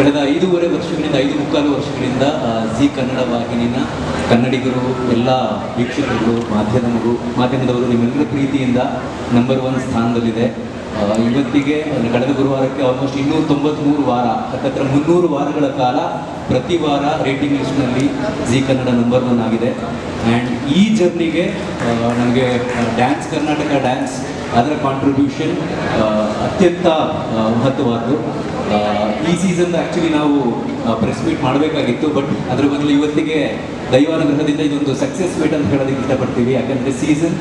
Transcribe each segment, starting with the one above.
ಕಳೆದ ಐದೂವರೆ ವರ್ಷಗಳಿಂದ ಐದು ಮುಕ್ಕಾಲು ವರ್ಷಗಳಿಂದ ಜಿ ಕನ್ನಡ ವಾಹಿನಿನ ಕನ್ನಡಿಗರು, ಎಲ್ಲ ವೀಕ್ಷಕರು ಮಾಧ್ಯಮಗಳು ಮಾಧ್ಯಮದವರು ನಿಮ್ಮೆಲ್ಲರ ಪ್ರೀತಿಯಿಂದ ನಂಬರ್ ಒನ್ ಸ್ಥಾನದಲ್ಲಿದೆ. ಇವತ್ತಿಗೆ, ಕಳೆದ ಗುರುವಾರಕ್ಕೆ ಆಲ್ಮೋಸ್ಟ್ ಇನ್ನೂರ ತೊಂಬತ್ತ್ಮೂರು ವಾರ, ಹತ್ತತ್ರ ಮುನ್ನೂರು ವಾರಗಳ ಕಾಲ ಪ್ರತಿ ವಾರ ರೇಟಿಂಗ್ ಲಿಸ್ಟ್ನಲ್ಲಿ ಜಿ ಕನ್ನಡ ನಂಬರ್ ಒನ್ ಆಗಿದೆ. ಆ್ಯಂಡ್ ಈ ಜರ್ನಿಗೆ ನನಗೆ ಡ್ಯಾನ್ಸ್ ಕರ್ನಾಟಕ ಡ್ಯಾನ್ಸ್ ಅದರ ಕಾಂಟ್ರಿಬ್ಯೂಷನ್ ಅತ್ಯಂತ ಮಹತ್ವವಾದ್ದು. ಈ ಸೀಸನ್ ಆಕ್ಚುಲಿ ನಾವು ಪ್ರೆಸ್ ಮೀಟ್ ಮಾಡಬೇಕಾಗಿತ್ತು ಬಟ್ ಅದ್ರ ಬದಲು ಇವತ್ತಿಗೆ ದೈವಾನುಗ್ರಹದಿಂದ ಇದೊಂದು ಸಕ್ಸಸ್ ಮೀಟ್ ಅಂತ ಹೇಳೋದಕ್ಕೆ ಇಷ್ಟಪಡ್ತೀವಿ. ಯಾಕಂದರೆ ಸೀಸನ್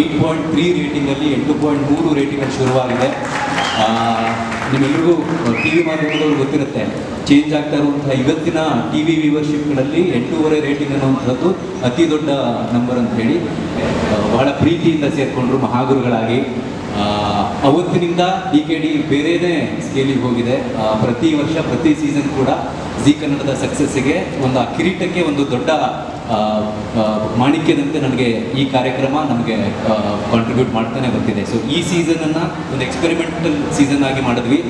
ಏಟ್ ಪಾಯಿಂಟ್ ತ್ರೀ ರೇಟಿಂಗಲ್ಲಿ ಎಂಟು ಪಾಯಿಂಟ್ ಮೂರು ರೇಟಿಂಗಲ್ಲಿ ಶುರುವಾಗಿದೆ. ನಿಮ್ಮೆಲ್ಲರಿಗೂ ಟಿ ವಿ ಮಾಧ್ಯಮದವ್ರು ಗೊತ್ತಿರುತ್ತೆ ಚೇಂಜ್ ಆಗ್ತಾ ಇರುವಂತಹ ಇವತ್ತಿನ ಟಿ ವಿ ವ್ಯೂವರ್ಶಿಪ್ಗಳಲ್ಲಿ ಎಂಟೂವರೆ ರೇಟಿಂಗ್ ಅನ್ನುವಂಥದ್ದು ಅತಿ ದೊಡ್ಡ ನಂಬರ್ ಅಂತ ಹೇಳಿ ಬಹಳ ಪ್ರೀತಿಯಿಂದ ಸೇರಿಕೊಂಡ್ರು ಮಹಾಗುರುಗಳಾಗಿ. ಅವತ್ತಿನಿಂದ ಡಿ ಕೆ ಡಿ ಬೇರೆನೇ ಸ್ಕೇಲಿಗೆ ಹೋಗಿದೆ. ಪ್ರತಿ ವರ್ಷ, ಪ್ರತಿ ಸೀಸನ್ ಕೂಡ ಜಿ ಕನ್ನಡದ ಸಕ್ಸಸ್ಸಿಗೆ ಒಂದು ಆ ಕಿರೀಟಕ್ಕೆ ಒಂದು ದೊಡ್ಡ ಮಾಣಿಕ್ಯದಂತೆ ನನಗೆ ಈ ಕಾರ್ಯಕ್ರಮ ನಮಗೆ ಕಾಂಟ್ರಿಬ್ಯೂಟ್ ಮಾಡ್ತಾನೆ ಬರ್ತಿದೆ ಸೊ ಈ ಸೀಸನನ್ನು ಒಂದು ಎಕ್ಸ್ಪೆರಿಮೆಂಟಲ್ ಸೀಸನ್ ಆಗಿ ಮಾಡಿದ್ವಿ.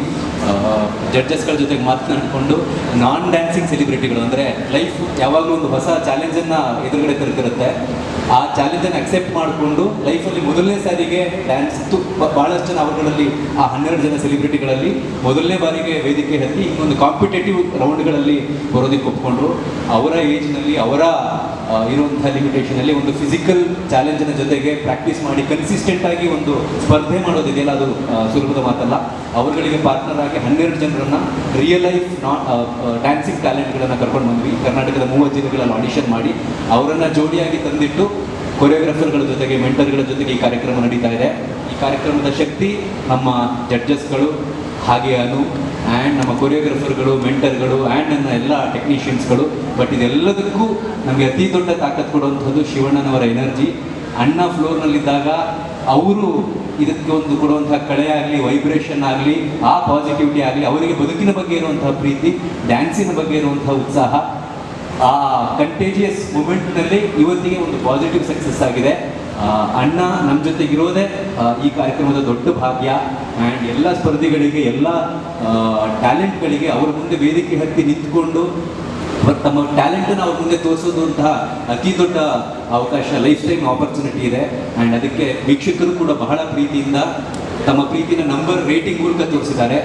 ಜಡ್ಜಸ್ಗಳ ಜೊತೆಗೆ ಮಾತನಾಡಿಕೊಂಡು ನಾನ್ ಡ್ಯಾನ್ಸಿಂಗ್ ಸೆಲಿಬ್ರಿಟಿಗಳು ಅಂದರೆ ಲೈಫ್ ಯಾವಾಗಲೂ ಒಂದು ಹೊಸ ಚಾಲೆಂಜನ್ನು ಎದುರುಗಡೆ ತರ್ತಿರುತ್ತೆ ಆ ಚಾಲೆಂಜನ್ನು ಅಕ್ಸೆಪ್ಟ್ ಮಾಡಿಕೊಂಡು ಲೈಫಲ್ಲಿ ಮೊದಲನೇ ಸಾರಿಗೆ ಡ್ಯಾನ್ಸ್ ಭಾಳಷ್ಟು ಜನ ಅವರುಗಳಲ್ಲಿ, ಆ ಹನ್ನೆರಡು ಜನ ಸೆಲೆಬ್ರಿಟಿಗಳಲ್ಲಿ ಮೊದಲನೇ ಬಾರಿಗೆ ವೇದಿಕೆ ಹತ್ತಿ ಇನ್ನೊಂದು ಕಾಂಪಿಟೇಟಿವ್ ರೌಂಡ್ಗಳಲ್ಲಿ ಬರೋದಕ್ಕೆ ಒಪ್ಕೊಂಡ್ರು. ಅವರ ಏಜ್ನಲ್ಲಿ ಅವರ ಇರುವಂತಹ ಲಿಮಿಟೇಷನಲ್ಲಿ ಒಂದು ಫಿಸಿಕಲ್ ಚಾಲೆಂಜಿನ ಜೊತೆಗೆ ಪ್ರಾಕ್ಟೀಸ್ ಮಾಡಿ ಕನ್ಸಿಸ್ಟೆಂಟ್ ಆಗಿ ಒಂದು ಸ್ಪರ್ಧೆ ಮಾಡೋದಿದೆಯಲ್ಲ ಅದು ಸುಲಭದ ಮಾತಲ್ಲ. ಅವರುಗಳಿಗೆ ಪಾರ್ಟ್ನರ್ ಆಗಿ ಹನ್ನೆರಡು ಜನರನ್ನು ರಿಯಲ್ ಲೈಫ್ ನಾಟ್ ಡ್ಯಾನ್ಸಿಂಗ್ ಟ್ಯಾಲೆಂಟ್ಗಳನ್ನು ಕರ್ಕೊಂಡು ಬಂದ್ವಿ. ಕರ್ನಾಟಕದ ಮೂವತ್ತು ಜಿಲ್ಲೆಗಳಲ್ಲಿ ಆಡಿಷನ್ ಮಾಡಿ ಅವರನ್ನು ಜೋಡಿಯಾಗಿ ತಂದಿಟ್ಟು ಕೊರಿಯೋಗ್ರಾಫರ್ಗಳ ಜೊತೆಗೆ ಮೆಂಟರ್ಗಳ ಜೊತೆಗೆ ಈ ಕಾರ್ಯಕ್ರಮ ನಡೀತಾ ಇದೆ. ಈ ಕಾರ್ಯಕ್ರಮದ ಶಕ್ತಿ ನಮ್ಮ ಜಡ್ಜಸ್ಗಳು ಹಾಗೆ ಅನು ಆ್ಯಂಡ್ ನಮ್ಮ ಕೊರಿಯೋಗ್ರಫರ್ಗಳು ಮೆಂಟರ್ಗಳು ಆ್ಯಂಡ್ ನನ್ನ ಎಲ್ಲ ಟೆಕ್ನಿಷಿಯನ್ಸ್ಗಳು ಬಟ್ ಇದೆಲ್ಲದಕ್ಕೂ ನಮಗೆ ಅತಿ ದೊಡ್ಡ ತಾಕತ್ ಕೊಡುವಂಥದ್ದು ಶಿವಣ್ಣನವರ ಎನರ್ಜಿ ಅಣ್ಣ ಫ್ಲೋರ್ನಲ್ಲಿದ್ದಾಗ ಅವರು ಇದಕ್ಕೆ ಒಂದು ಕೊಡುವಂತಹ ಕಳೆ ಆಗಲಿ ವೈಬ್ರೇಷನ್ ಆಗಲಿ, ಆ ಪಾಸಿಟಿವಿಟಿ ಆಗಲಿ, ಅವರಿಗೆ ಬದುಕಿನ ಬಗ್ಗೆ ಇರುವಂಥ ಪ್ರೀತಿ ಡ್ಯಾನ್ಸಿನ ಬಗ್ಗೆ ಇರುವಂಥ ಉತ್ಸಾಹ, ಆ ಕಂಟೇಜಿಯಸ್ ಮೂಮೆಂಟ್ನಲ್ಲಿ ಇವತ್ತಿಗೆ ಒಂದು ಪಾಸಿಟಿವ್ ಸಕ್ಸಸ್ ಆಗಿದೆ. ಅಣ್ಣ ನಮ್ಮ ಜೊತೆಗಿರೋದೇ ಈ ಕಾರ್ಯಕ್ರಮದ ದೊಡ್ಡ ಭಾಗ್ಯ. ಆ್ಯಂಡ್ ಎಲ್ಲ ಸ್ಪರ್ಧಿಗಳಿಗೆ, ಎಲ್ಲ ಟ್ಯಾಲೆಂಟ್ಗಳಿಗೆ ಅವ್ರ ಮುಂದೆ ವೇದಿಕೆ ಹತ್ತಿ ನಿಂತ್ಕೊಂಡು ತಮ್ಮ ಟ್ಯಾಲೆಂಟನ್ನು ಅವ್ರ ಮುಂದೆ ತೋರಿಸೋದು ಅಂತಹ ಅತಿ ದೊಡ್ಡ ಅವಕಾಶ ಲೈಫ್ ಟೈಮ್ ಆಪರ್ಚುನಿಟಿ ಇದೆ. ಆ್ಯಂಡ್ ಅದಕ್ಕೆ ವೀಕ್ಷಕರು ಕೂಡ ಬಹಳ ಪ್ರೀತಿಯಿಂದ ತಮ್ಮ ಪ್ರೀತಿನ ನಂಬರ್ ರೇಟಿಂಗ್ ಮೂಲಕ ತೋರಿಸಿದ್ದಾರೆ.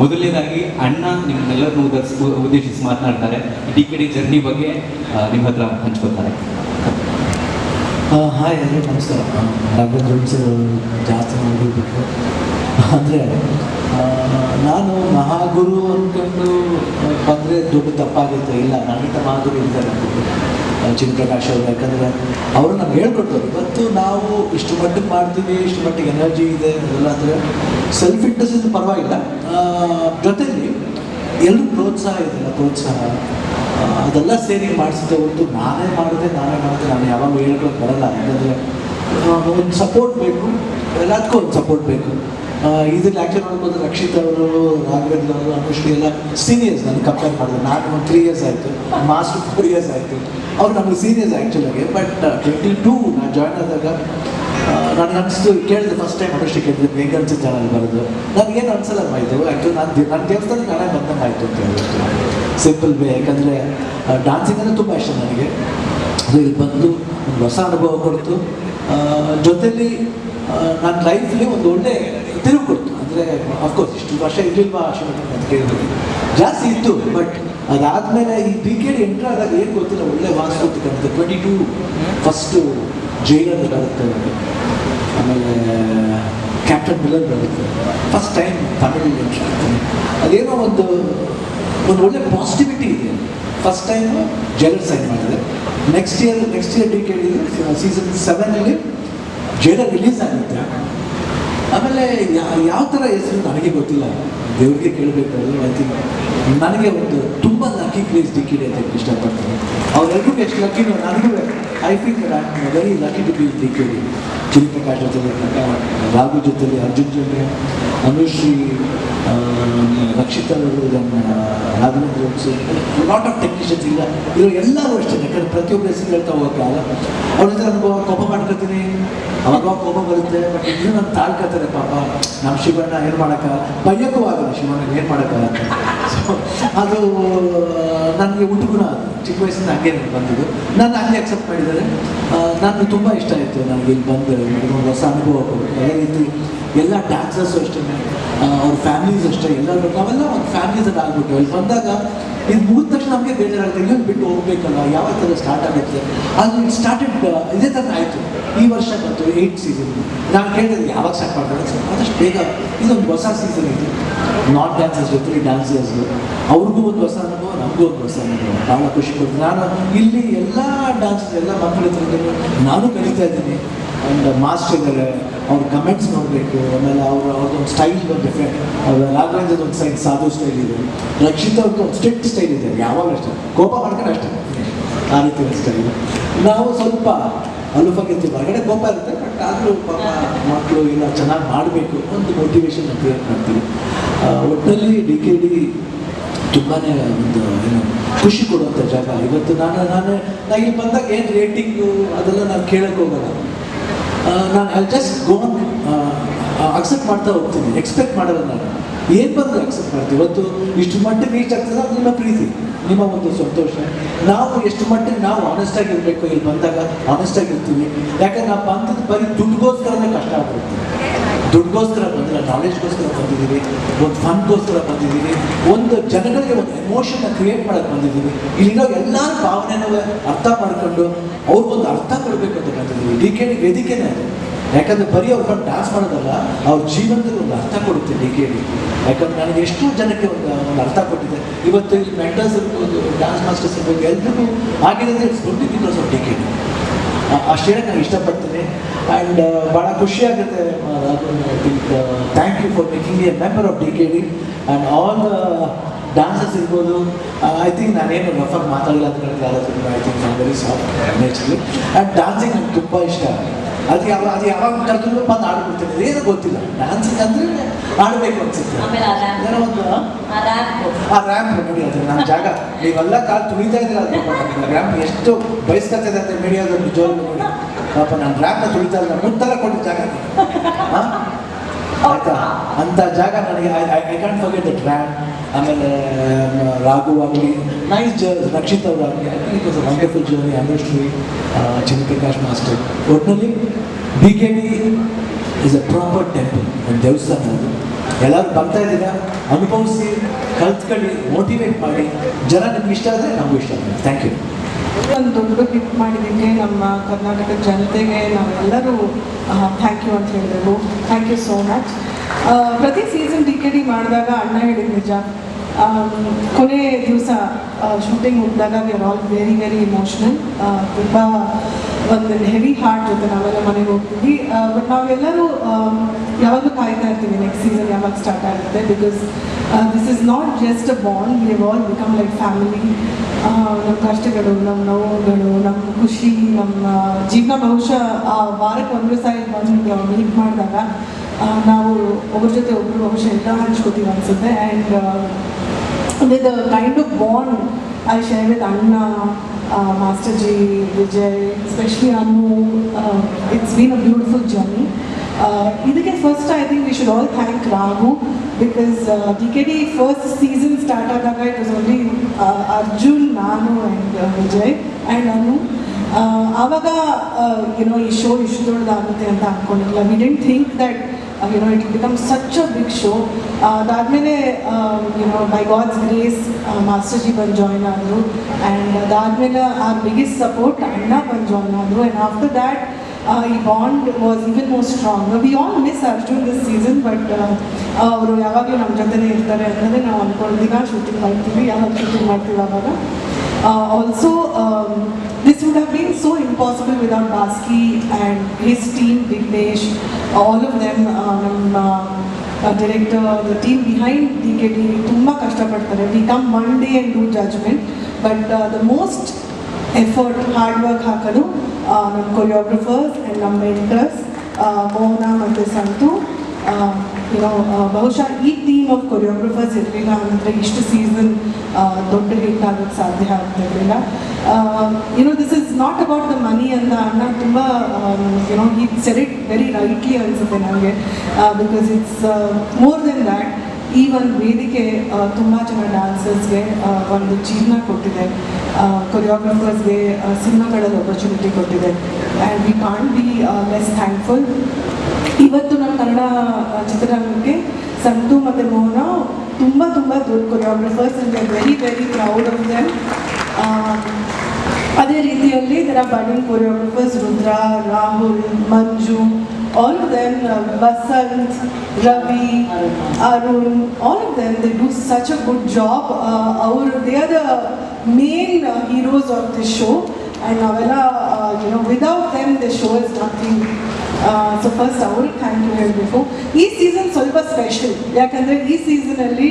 ಮೊದಲನೇದಾಗಿ ಅಣ್ಣ ನಿಮ್ಮನ್ನೆಲ್ಲರನ್ನು ಉದ್ದೇಶಿಸಿ ಮಾತನಾಡ್ತಾರೆ. ಡಿ ಕೆ ಡಿ ಜರ್ನಿ ಬಗ್ಗೆ ನಿಮ್ಮ ಹತ್ರ ಹಂಚ್ಕೊತಾರೆ ಹಾಯ್ ಎಲ್ಲರೂ ನಮಸ್ಕಾರ. ಡಾಕ್ಟರ್ ಜಾಸ್ತಿ ಮಾಡಿಬಿಟ್ಟು ಅಂದರೆ ನಾನು ಮಹಾಗುರು ಅಂದ್ಕೊಂಡು ಬಂದರೆ ದುಡ್ಡು ತಪ್ಪಾಗಿತ್ತು. ಇಲ್ಲ ನನಗಿಂತ ಮಹಾಗುರು ಇದ್ದಾರೆ ಚಿನ್ನಪ್ರಕಾಶ್ ಅವರು. ಯಾಕಂದರೆ, ಅವರು ನಮ್ಗೆ ಹೇಳ್ಕೊಡ್ತಾರೆ ಇವತ್ತು ನಾವು ಇಷ್ಟು ಮಟ್ಟಿಗೆ ಮಾಡ್ತೀವಿ, ಇಷ್ಟು ಮಟ್ಟಿಗೆ ಎನರ್ಜಿ ಇದೆ ಅದೆಲ್ಲ ಅಂದರೆ ಸೆಲ್ಫ್ ಇಂಟ್ರೆಸ್ಟ್ ಪರವಾಗಿಲ್ಲ. ಜೊತೆಯಲ್ಲಿ ಎಲ್ಲರೂ ಪ್ರೋತ್ಸಾಹ ಇದೆಯಲ್ಲ ಪ್ರೋತ್ಸಾಹ. ಅದೆಲ್ಲ ಸೇರಿ ಮಾಡಿಸಿದ್ದೆ ಹೊರತು ನಾನೇ ಮಾಡಿದೆ ನಾನೇ ಮಾಡಿದೆ, ನಾನು ಯಾವಾಗ ಹೇಳ್ಕೊಳಕ್ಕೆ ಬರಲ್ಲ. ಯಾಕಂದರೆ ಒಂದು ಸಪೋರ್ಟ್ ಬೇಕು. ಎಲ್ಲದಕ್ಕೂ ಒಂದು ಸಪೋರ್ಟ್ ಬೇಕು. ಇದ್ರಲ್ಲಿ ಆ್ಯಕ್ಚುಲಿ ನೋಡ್ಬೋದು ರಕ್ಷಿತ್ ಅವರು ರಾಘವೇಂದ್ರ ಅವರು ಅನುಷ್ಠಿ ಎಲ್ಲ ಸೀನಿಯರ್ಸ್ ನಾನು ಕಂಪೇರ್ ಮಾಡಿದೆ. ನಾನು ಒಂದು ತ್ರೀ ಇಯರ್ಸ್ ಆಯಿತು. ಮಾಸ್ಟರ್ ಫೋರ್ ಇಯರ್ಸ್ ಆಯಿತು. ಅವ್ರು ನಮಗೆ ಸೀನಿಯರ್ಸ್ ಆ್ಯಕ್ಚುಲಾಗಿ ಬಟ್ ಟ್ವೆಂಟಿ ಟೂ ನಾನು ಜಾಯ್ನ್ ಆದಾಗ ನನಗೆ ಅನಿಸ್ತು ಕೇಳಿದೆ ಫಸ್ಟ್ ಟೈಮ್ ಅನುಷ್ಠೆ ಕೇಳಿದೆ ಅನ್ಸುತ್ತೆ ಚಾನಲ್ ಬರೋದು? ನನಗೇನು ಅನ್ಸಲ್ಲ ಇದು. ಆ್ಯಕ್ಚುಲಿ ನಾನು ನನ್ನ ದೇವಸ್ಥಾನ ನಾನೇ ಬಂದಂಗೆ ಆಯಿತು ಅಂತ ಹೇಳಿದ್ರು ಸಿಂಪಲ್ ವೇ ಯಾಕಂದರೆ ಡಾನ್ಸಿಂಗ್ ಅಂದರೆ ತುಂಬ ಇಷ್ಟ ನನಗೆ. ಅದು ಇಲ್ಲಿ ಬಂದು ಒಂದು ಹೊಸ ಅನುಭವ ಕೊಡ್ತು. ಜೊತೆಯಲ್ಲಿ ನನ್ನ ಲೈಫಲ್ಲಿ ಒಂದು ಒಳ್ಳೆ ತಿರುವು ಕೊಡ್ತು. ಅಂದರೆ ಅಫ್ಕೋರ್ಸ್ ಇಷ್ಟು ವರ್ಷ ಇರಲಿಲ್ವಾ ಅಂತ ಕೇಳಿದ್ರು. ಜಾಸ್ತಿ ಇತ್ತು ಬಟ್ ಅದಾದಮೇಲೆ ಈ ಬಿ ಕೆ ಡಿ ಎಂಟ್ರ್ ಆದಾಗ ಏನು ಗೊತ್ತಿಲ್ಲ, ಒಳ್ಳೆ ವಾಸ್ತುತಿ ಕಾಣುತ್ತೆ ಟ್ವೆಂಟಿ ಟೂ ಫಸ್ಟು ಜೈಲರ್ ಬರುತ್ತೆ ಆಮೇಲೆ ಕ್ಯಾಪ್ಟನ್ ಮಿಲರ್ ಬರುತ್ತೆ. ಫಸ್ಟ್ ಟೈಮ್ ತಮಿಳ್ ಎಂಟ್ರ್ ಆಗ್ತೀನಿ ಅದೇನೋ ಒಂದು ಒಂದು ಒಳ್ಳೆ ಪಾಸಿಟಿವಿಟಿ ಇದೆ. ಫಸ್ಟ್ ಟೈಮ್ ಜೈಲರ್ ಸೈನ್ ಮಾಡಿದೆ. Next year next year D ಕೇಳಿ ಸೀಸನ್ ಸೆವೆನಲ್ಲಿ ಜೈಲರ್ ರಿಲೀಸ್ ಆಗುತ್ತೆ. ಆಮೇಲೆ ಯಾವ ಥರ ಹೆಸರು ನನಗೆ ಗೊತ್ತಿಲ್ಲ. ದೇವ್ರಿಗೆ ಕೇಳಬೇಕು ಐ ಥಿಂಕ್ ನನಗೆ ಒಂದು ತುಂಬ ಲಕ್ಕಿ ಪ್ಲೇಸ್ ದಿಕ್ಕಿದೆ ಅಂತ ಇಷ್ಟಪಡ್ತೀನಿ. ಅವರೆಲ್ಲರಿಗೂ ಎಷ್ಟು ಲಕ್ಕಿನೋ ನನಗೂ I think very lucky to be K ಕಾಟ ಜೊತೆ ರಾಘು ಜೊತೆಲಿ, ಅರ್ಜುನ್ ಜೊತೆ, Anushree Rakshit Raghavendra lot of technicians ಇಲ್ಲ. ಇರೋ ಎಲ್ಲರೂ ಅಷ್ಟೇ, ಯಾಕಂದ್ರೆ ಪ್ರತಿಯೊಬ್ಬರು ಹೆಸರು ಹೇಳ್ತಾ ಹೋಗಲ್ಲ ಅವ್ರ ಹತ್ರ ನನಗೆ ಕೋಪ ಮಾಡ್ಕೊತೀನಿ. ಅವಾಗ ಕೋಪ ಬರುತ್ತೆ ಬಟ್ ಇನ್ನೂ ನಾನು ತಾಳ್ಕೊತಾರೆ ಪಾಪ. ನಮ್ಮ ಶಿವಣ್ಣ ಏನು ಮಾಡೋಕ್ಕಾಗಲ್ಲ? ಬೈಯೋಕ್ಕೂ ಆಗಲ್ಲ, ಶಿವಣ್ಣ ಏನು ಮಾಡೋಕ್ಕಾಗಲ್ಲ ಸೊ ಅದು, ನನಗೆ ಅದು ಚಿಕ್ಕ ವಯಸ್ಸಿಂದ ಹಂಗೆ ಬಂದಿದ್ದು. ನಾನು ಹಂಗೆ ಅಕ್ಸೆಪ್ಟ್ ಮಾಡಿದ್ದಾರೆ. ನಾನು ತುಂಬ ಇಷ್ಟ ಆಯಿತು ನನಗೆ ಇಲ್ಲಿ ಬಂದು ಒಂದು ಹೊಸ ಅನುಭವ ಅದೇ ರೀತಿ ಎಲ್ಲ ಡ್ಯಾನ್ಸರ್ಸು ಅಷ್ಟೇ ಅವ್ರ ಫ್ಯಾಮಿಲೀಸ್ ಅಷ್ಟೇ. ಎಲ್ಲರೂ ನಾವೆಲ್ಲ ಒಂದು ಫ್ಯಾಮಿಲೀಸಲ್ಲಿ ಆಗ್ಬಿಟ್ಟು, ಅಲ್ಲಿ ಬಂದಾಗ ಇದು ಮುಗಿದ ತಕ್ಷಣ ನಮಗೆ ಬೇಜಾರಾಗುತ್ತೆ ಇನ್ನೊಂದು ಬಿಟ್ಟು ಹೋಗ್ಬೇಕಲ್ಲ ಯಾವ ಥರ ಸ್ಟಾರ್ಟ್ ಆಗುತ್ತೆ? ಅದು ಸ್ಟಾರ್ಟೆಡ್ ಇದೇ ಥರ ಆಯಿತು. ಈ ವರ್ಷ ಬಂತು ಏಯ್ಟ್ ಸೀಸನ್ ನಾನು ಕೇಳಿದ್ರೆ ಯಾವಾಗ ಸ್ಟಾರ್ಟ್ ಮಾಡ್ತಾರೆ ಸರ್ ಆದಷ್ಟು ಬೇಗ, ಇದೊಂದು ಹೊಸ ಸೀಸನ್ ಇದು. ನಾಟ್ ಡ್ಯಾನ್ಸರ್ಸ್ ಜೊತೆ ಡ್ಯಾನ್ಸರ್ಸ್ಗಳು ಅವ್ರಿಗೂ ಒಂದು ಹೊಸ ಅನುಭವ, ನಮಗೂ ಒಂದು ಹೊಸ ಅನುಭವ. ಭಾಳ ಖುಷಿ ಕೊಡ್ತೀನಿ ನಾನು ಇಲ್ಲಿ ಎಲ್ಲ ಡ್ಯಾನ್ಸಸ್ ಎಲ್ಲ ಮಕ್ಕಳ ಹತ್ರ ನಾನು ಕಲಿತಾ ಇದ್ದೀನಿ. ಆ್ಯಂಡ್ ಮಾಸ್ಟರ್ ಇದ್ದಾರೆ. ಅವ್ರ ಕಮೆಂಟ್ಸ್ ನೋಡಬೇಕು, ಆಮೇಲೆ ಅವ್ರ ಅವ್ರದ್ದೊಂದು ಸ್ಟೈಲ್ ಡಿಫ್ರೆಂಟ್ ರಾಘವೇಂದ್ರದ ಒಂದು ಸೈಡ್ ಸಾಧು ಸ್ಟೈಲ್ ಇದೆ. ರಕ್ಷಿತ್ ಅವ್ರದ್ದು ಒಂದು ಸ್ಟ್ರಿಕ್ಟ್ ಸ್ಟೈಲ್ ಇದೆ ಯಾವಾಗ ಅಷ್ಟೇ. ಕೋಪ ಮಾಡ್ಕೊಂಡು ಅಷ್ಟೇ. ಆ ರೀತಿ ಸ್ಟೈಲ್ ನಾವು ಸ್ವಲ್ಪ ಅಲುಫಾಗಿರ್ತೀವಿ ಹೊರಗಡೆ ಕೋಪ ಇರುತ್ತೆ ಬಟ್ ಆದರೂ ಪಾಪ ಮಕ್ಕಳು ಇಲ್ಲ ಚೆನ್ನಾಗಿ ಮಾಡಬೇಕು ಒಂದು ಮೋಟಿವೇಶನ್ ಕ್ರಿಯೇಟ್ ಮಾಡ್ತೀವಿ ಒಟ್ಟಿನಲ್ಲಿ ಡಿ ಕೆ ಡಿ ತುಂಬಾ ಒಂದು, ಏನು, ಖುಷಿ ಕೊಡುವಂಥ ಜಾಗ. ಇವತ್ತು ನಾನು ನಾನು ನಾ ಇಲ್ಲಿ ಬಂದಾಗ ಏನು ರೇಟಿಂಗು ಅದೆಲ್ಲ ನಾನು ಕೇಳೋಕ್ಕೆ ಹೋಗಲ್ಲ. ನಾನು ಐ ಜಸ್ಟ್ ಗೋನ್ ಅಕ್ಸೆಪ್ಟ್ ಮಾಡ್ತಾ ಹೋಗ್ತೀನಿ ಎಕ್ಸ್ಪೆಕ್ಟ್ ಮಾಡಲ್ಲ ನಾನು. ಏನು ಬಂದರೂ ಅಕ್ಸೆಪ್ಟ್ ಮಾಡ್ತೀವಿ. ಇವತ್ತು ಇಷ್ಟು ಮಟ್ಟಿಗೆ ರೀಚ್ ಆಗ್ತದೆ, ಅದು ನಿಮ್ಮ ಪ್ರೀತಿ. ನಿಮ್ಮ ಒಂದು ಸಂತೋಷ. ನಾವು ಎಷ್ಟು ಮಟ್ಟಿಗೆ ನಾವು ಆನೆಸ್ಟ್ ಆಗಿರ್ಬೇಕು, ಇಲ್ಲಿ ಬಂದಾಗ ಆನೆಸ್ಟ್ ಆಗಿರ್ತೀವಿ. ಯಾಕಂದ್ರೆ ನಾವು ಬಂದದ್ದು ಬರೀ ದುಡ್ಡುಗೋಸ್ಕರನೇ ಕಷ್ಟ ಆಗ್ಬಿಡ್ತೀವಿ ದುಡ್ಡುಗೋಸ್ಕರ ಬಂದಿಲ್ಲ ನಾಲೆಜ್ಗೋಸ್ಕರ ಬಂದಿದ್ದೀವಿ, ಒಂದು ಫನ್ಗೋಸ್ಕರ ಬಂದಿದ್ದೀವಿ, ಒಂದು ಜನಗಳಿಗೆ ಒಂದು ಎಮೋಷನ್ನ ಕ್ರಿಯೇಟ್ ಮಾಡೋಕ್ಕೆ ಬಂದಿದ್ದೀವಿ. ಇಲ್ಲಿರೋ ಎಲ್ಲ ಭಾವನೆನೂ ಅರ್ಥ ಮಾಡ್ಕೊಂಡು ಅವ್ರಿಗೊಂದು ಅರ್ಥ ಕೊಡಬೇಕು ಅಂತ ಕೇಳ್ತಿದ್ದೀವಿ ಡಿ ಕೆ ಡಿ ವೇದಿಕೆನೇ ಅದು. ಯಾಕಂದ್ರೆ ಬರೀ ಅವ್ರು ಬಂದು ಡ್ಯಾನ್ಸ್ ಮಾಡೋದಲ್ಲ, ಅವ್ರ ಜೀವನದಲ್ಲಿ ಒಂದು ಅರ್ಥ ಕೊಡುತ್ತೆ ಡಿ ಕೆ ಡಿ. ಯಾಕಂದ್ರೆ ನನಗೆ ಎಷ್ಟೋ ಜನಕ್ಕೆ ಒಂದು ಒಂದು ಅರ್ಥ ಕೊಟ್ಟಿದೆ. ಇವತ್ತು ಇಲ್ಲಿ ಮೆಂಟರ್ಸ್ ಇರ್ಬೋದು ಡ್ಯಾನ್ಸ್ ಮಾಸ್ಟರ್ಸ್ ಇರ್ಬೋದು ಎಲ್ರಿಗೂ ಆಗಿರೋದೇ it's good D K D. ಅಷ್ಟು ನಾನು ಇಷ್ಟಪಡ್ತೀನಿ ಆ್ಯಂಡ್ ಭಾಳ ಖುಷಿ ಆಗುತ್ತೆ thank you for making a member of D K D and all dances ಇರ್ಬೋದು. ಐ ಥಿಂಕ್ ನಾನೇನು ರಫರ್ ಮಾತಾಡಲ್ಲ ಅಂತ ಹೇಳಿದ್ರೆ ಐ ಥಿಂಕ್ ನಾನು very soft naturally and dancing ನನಗೆ ತುಂಬ ಇಷ್ಟ. ಅದು ಯಾವ ಅದು ಯಾವಾಗ ಕಲ್ತ್ರು ಬಂದು ಆಡ್ಬಿಡ್ತೀನಿ ಏನು ಗೊತ್ತಿಲ್ಲ. ಡ್ಯಾನ್ಸಿಂಗ್ ಅಂದ್ರೆ ಆಡಬೇಕು ಅನ್ಸುತ್ತೆ. ಏನೋ ಒಂದು ಆ ರ್ಯಾಪ್. ನೋಡಿ ಅದು. ನನ್ನ ಜಾಗ. ನೀವೆಲ್ಲ ಕಾಲು ತುಳಿತಾ ಇದ್ರೆ ಅದು ರ್ಯಾಂಪ್ ಎಷ್ಟು ಬಯಸ್ಕೊತಿದೆ ಅಂತ ಮೀಡಿಯಾದ ನಿಜವಾಗ್ಲೂ ನೋಡಿ. ಪಾಪ ನಾನು ರ್ಯಾಂಪ್ನ ತುಳಿತಾ ಇಲ್ಲ. ಮುತ್ತಲ ಕೊಟ್ಟಿದ್ದ ಜಾಗ? ಆಯ್ತಾ? ಅಂತ ಜಾಗ ನನಗೆ ಐ ಕ್ಯಾನ್ ಫರ್ಗೆಟ್ ದಟ್ ಆಮೇಲೆ ರಾಘು ಆಗಲಿ ನೈಸ್ ಜ Rakshit ಅವರಾಗಲಿ I think it wonderful journey Anushree Prakash master. ಒಟ್ಟಿನಲ್ಲಿ B K B is a proper temple ಒಂದು ದೇವಸ್ಥಾನ ಅದು ಎಲ್ಲರೂ ಬರ್ತಾ ಇದ್ದೀರಾ? ಅನುಭವಿಸಿ, ಕಲ್ತ್ಕೊಳ್ಳಿ ಮೋಟಿವೇಟ್ ಮಾಡಿ. ಜನ ನಿಮ್ಗೆ ಇಷ್ಟ ಆದರೆ ನಮಗೂ ಇಷ್ಟ ಆಗುತ್ತೆ. ಥ್ಯಾಂಕ್ ಯು ಒಂದು ದೊಡ್ಡ ಗಿಫ್ಟ್ ಮಾಡಿದ್ದಕ್ಕೆ ನಮ್ಮ ಕರ್ನಾಟಕ ಜನತೆಗೆ ನಾವೆಲ್ಲರೂ ಥ್ಯಾಂಕ್ ಯು ಅಂತ ಹೇಳಬೇಕು ಥ್ಯಾಂಕ್ ಯು ಸೋ ಮಚ್ ಪ್ರತಿ ಸೀಸನ್ ಡಿ ಕೆ ಡಿ ಮಾಡಿದಾಗ ಅಣ್ಣ ಹೇಳಿದ ನಿಜ. ಕೊನೆ ದಿವಸ shooting ಮುಗಿದಾಗ we are all very very emotional ತುಂಬ ಒಂದು ಹೆವಿ ಹಾರ್ಟ್ ಜೊತೆ ನಾವೆಲ್ಲ ಮನೆಗೆ ಹೋಗ್ತೀವಿ. ಬಟ್ ನಾವೆಲ್ಲರೂ ಯಾವಾಗಲೂ ಕಾಯ್ತಾ ಇರ್ತೀವಿ ನೆಕ್ಸ್ಟ್ ಸೀಸನ್ ಯಾವಾಗ ಸ್ಟಾರ್ಟ್ ಆಗುತ್ತೆ because this is not just a bond we all become like family ನಮ್ಮ ಕಷ್ಟಗಳು ನಮ್ಮ ನೋವುಗಳು ನಮ್ಮ ಖುಷಿ, ನಮ್ಮ ಜೀವನ ಬಹುಶಃ ವಾರಕ್ಕೆ ಒಂದು ಸಾರಿ ಬಂದು ಮೀಟ್ ಮಾಡಿದಾಗ ನಾವು ಒಬ್ಬರ ಜೊತೆ ಒಬ್ಬರು ಬಹುಶಃ ಎಲ್ಲ ಹಂಚ್ಕೋತೀವಿ ಅನಿಸುತ್ತೆ. And with kind of bond I share with ಅಣ್ಣ ಮಾಸ್ಟರ್ ಜಿ ವಿಜಯ್ ಸ್ಪೆಷಲಿ ಅನ್ನು it's been a beautiful journey ಇದಕ್ಕೆ first I think we should all thank Raghu because D K D first season start ಆದಾಗ ಇಟ್ ವಾಸ್ ಓನ್ಲಿ ಅರ್ಜುನ್ ನಾನು and Vijay and ಅನು ಆವಾಗ YONO ಈ show ಇಷ್ಟು ದೊಡ್ಡದಾಗುತ್ತೆ ಅಂತ ಅಂದ್ಕೊಂಡಿಲ್ಲ we didn't think that you know it become such a big show ಅದಾದಮೇಲೆ you know by god's grace master ji ಬಂದು join ಆದರು ಆ್ಯಂಡ್ ಅದಾದಮೇಲೆ ಆರ್ ಬಿಗ್ಗೆಸ್ಟ್ ಸಪೋರ್ಟ್ ಅಣ್ಣ ಬಂದು ಜಾಯ್ನ್ ಆದರು ಆ್ಯಂಡ್ ಆಫ್ಟರ್ ದ್ಯಾಟ್ ಈ bond was even more strong we all miss Arjun this season but ಅವರು ಯಾವಾಗಲೂ ನಮ್ಮ ಜೊತೆನೇ ಇರ್ತಾರೆ ಅನ್ನೋದೇ ನಾವು ಅಂದ್ಕೊಂಡಿದ್ದೀವಿ ಶೂಟಿಂಗ್ ಮಾಡ್ತೀವಿ ಯಾವಾಗ ಶೂಟಿಂಗ್ ಮಾಡ್ತೀವಿ ಆವಾಗ also this would have been so impossible without Baski and his team, Vignesh, all of them, uh, ನಮ್ಮ director, the team behind DKD, ತುಂಬ ಕಷ್ಟಪಡ್ತಾರೆ we come one day and do judgement but the most effort hard work ಹಾಕೋದು ಆ, ನಮ್ಮ ಕೊರಿಯೋಗ್ರಫರ್ಸ್ and ನಮ್ಮ mentors ಮೋಹನ ಮತ್ತು Santu you know ಬಹುಶಃ ಈ team of ಕೊರಿಯೋಗ್ರಫರ್ಸ್ ಇರಲಿಲ್ಲ ಅಂದರೆ ಇಷ್ಟು ಸೀಸನ್ ದೊಡ್ಡ ಹಿಟ್ ಆಗೋಕ್ಕೆ ಸಾಧ್ಯ ಆಗ್ತಿರಲಿಲ್ಲ you know this is not about the money ಅಂತ ಅಣ್ಣ ತುಂಬ ಯುನೋ ಈ ಸೆರಿಟ್ ವೆರಿ ರೈಟ್ಲಿ ಅನಿಸುತ್ತೆ ನನಗೆ because it's more than that ಈ ಒಂದು ವೇದಿಕೆ ತುಂಬ ಜನ ಡ್ಯಾನ್ಸರ್ಸ್ಗೆ ಒಂದು ಜೀವನ ಕೊಟ್ಟಿದೆ. ಕೊರಿಯೋಗ್ರಫರ್ಸ್ಗೆ ಸಿನಿಮಾಗಳಲ್ಲಿ ಆಪರ್ಚುನಿಟಿ ಕೊಟ್ಟಿದೆ. And we can't be less thankful ಇವತ್ತು ನಮ್ಮ ಕನ್ನಡ ಚಿತ್ರರಂಗಕ್ಕೆ ಸಂತು ಮತ್ತು ಮೋಹನ ತುಂಬ ತುಂಬ ದೊಡ್ಡ choreographers and very very proud of them ಅದೇ ರೀತಿಯಲ್ಲಿ ಇದರ budding choreographers Rudra, Rahul, Manju all of them Basant Ravi Arun all of them they do such a good job ಅವರು they are the main heroes of this show and ನಾವೆಲ್ಲ you know without them the show is nothing so first ಅವ್ರಿಗೆ thank you ಹೇಳಬೇಕು ಈ season ಸ್ವಲ್ಪ special ಯಾಕಂದರೆ ಈ ಸೀಸನಲ್ಲಿ